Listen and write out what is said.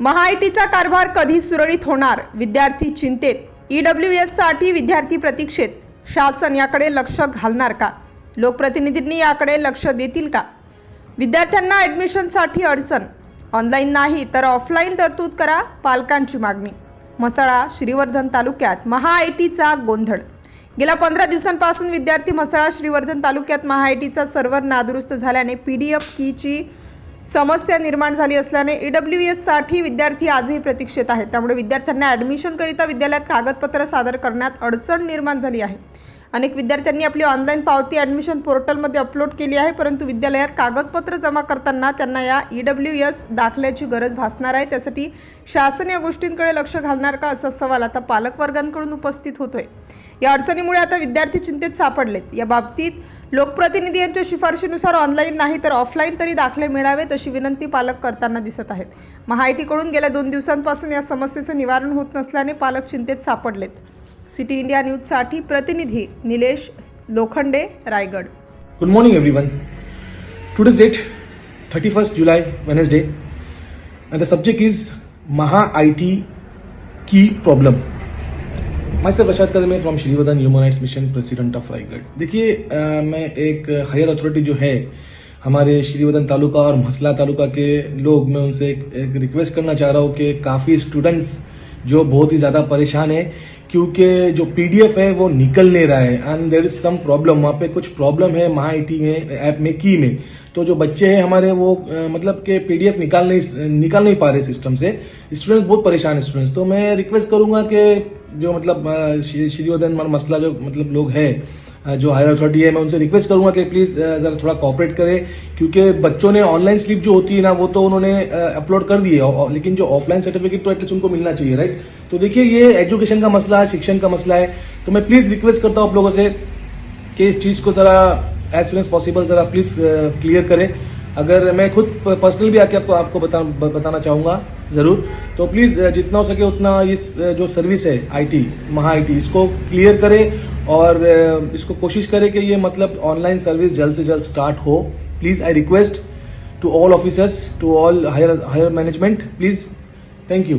महाआयटीचा कारभार कधी सुरळीत होणार? विद्यार्थी चिंतेत. ईडब्ल्यू एससाठी विद्यार्थी प्रतीक्षेत. शासन याकडे लक्ष घालणार का? लोकप्रतिनिधींनी याकडे लक्ष देतील का? विद्यार्थ्यांना ॲडमिशनसाठी अडचण. ऑनलाईन नाही तर ऑफलाईन तरतूद करा पालकांची मागणी. म्हसळा श्रीवर्धन तालुक्यात महाआयटीचा गोंधळ. गेल्या पंधरा दिवसांपासून विद्यार्थी म्हसळा श्रीवर्धन तालुक्यात महाआयटीचा सर्व्हर नादुरुस्त झाल्याने पी डी एफ कीची समस्या निर्माण झाली असल्याने ईडब्ल्यू एससाठी विद्यार्थी आजही प्रतीक्षेत आहेत. त्यामुळे विद्यार्थ्यांना ॲडमिशनकरिता विद्यालयात कागदपत्र सादर करण्यात अडचण निर्माण झाली आहे. अनेक विद्यार्थ्यांनी आपली ऑनलाईन पावती ॲडमिशन पोर्टलमध्ये अपलोड केली आहे परंतु विद्यालयात कागदपत्र जमा करताना त्यांना या ई डब्ल्यू एस दाखल्याची गरज भासणार आहे. त्यासाठी शासन या गोष्टींकडे लक्ष घालणार का असा सवाल आता पालकवर्गांकडून उपस्थित होतोय. या अडचणीमुळे आता विद्यार्थी चिंतेत सापडलेत. या बाबतीत लोकप्रतिनिधी यांच्या शिफारशीनुसार ऑनलाईन नाही तर ऑफलाईन तरी दाखले मिळावेत अशी विनंती पालक करताना दिसत आहेत. महाआयटीकडून गेल्या दोन दिवसांपासून या समस्येचं निवारण होत नसल्याने पालक चिंतेत सापडलेत. सिटी इंडिया न्यूज़ साठी प्रतिनिधि Nilesh Lokhande Raigad good morning every one today's date 31 July Wednesday and the subject is Maha I T की प्रॉब्लम मैं sir Prasad Kadam from Shrivardhan human rights mission president of Raigad देखिए मैं एक higher authority जो है हमारे श्रीवर्धन तालुका और मसला तालुका के लोग मैं उनसे एक, एक रिक्वेस्ट करना चाह रहा हूँ कि काफ़ी स्टूडेंट्स जो बहुत ही ज़्यादा परेशान है क्योंकि जो पीडीएफ है वो निकल नहीं रहा है। And there is some problem वहाँ पे कुछ प्रॉब्लम है माई आई में ऐप में की में। तो जो बच्चे हैं हमारे वो आ, मतलब के पीडीएफ निकाल नहीं निकाल नहीं पा रहे सिस्टम से। स्टूडेंट्स बहुत परेशान है स्टूडेंट्स तो मैं रिक्वेस्ट करूँगा कि जो मतलब श्री- श्रीवर्धन मसला जो मतलब लोग है जो हायर अथॉरिटी है मैं उनसे रिक्वेस्ट करूँगा कि प्लीज़ जरा थोड़ा कॉपरेट करें क्योंकि बच्चों ने ऑनलाइन स्लिप जो होती है ना वो तो उन्होंने अपलोड कर दी है लेकिन जो ऑफलाइन सर्टिफिकेट तो एटलीस्ट उनको मिलना चाहिए राइट तो देखिए ये एजुकेशन का मसला है शिक्षण का मसला है तो मैं प्लीज़ रिक्वेस्ट करता हूँ आप लोगों से कि इस चीज़ को जरा एज सुन एज पॉसिबल जरा प्लीज़ क्लियर करें। अगर मैं खुद पर्सनल भी आके आपको आपको बता, बताना चाहूँगा ज़रूर। तो प्लीज़ जितना हो सके उतना इस जो सर्विस है आईटी महा आईटी इसको क्लियर करें और इसको कोशिश करें कि ये मतलब ऑनलाइन सर्विस जल्द से जल्द स्टार्ट हो। Please I request to all officers to all higher higher management please thank you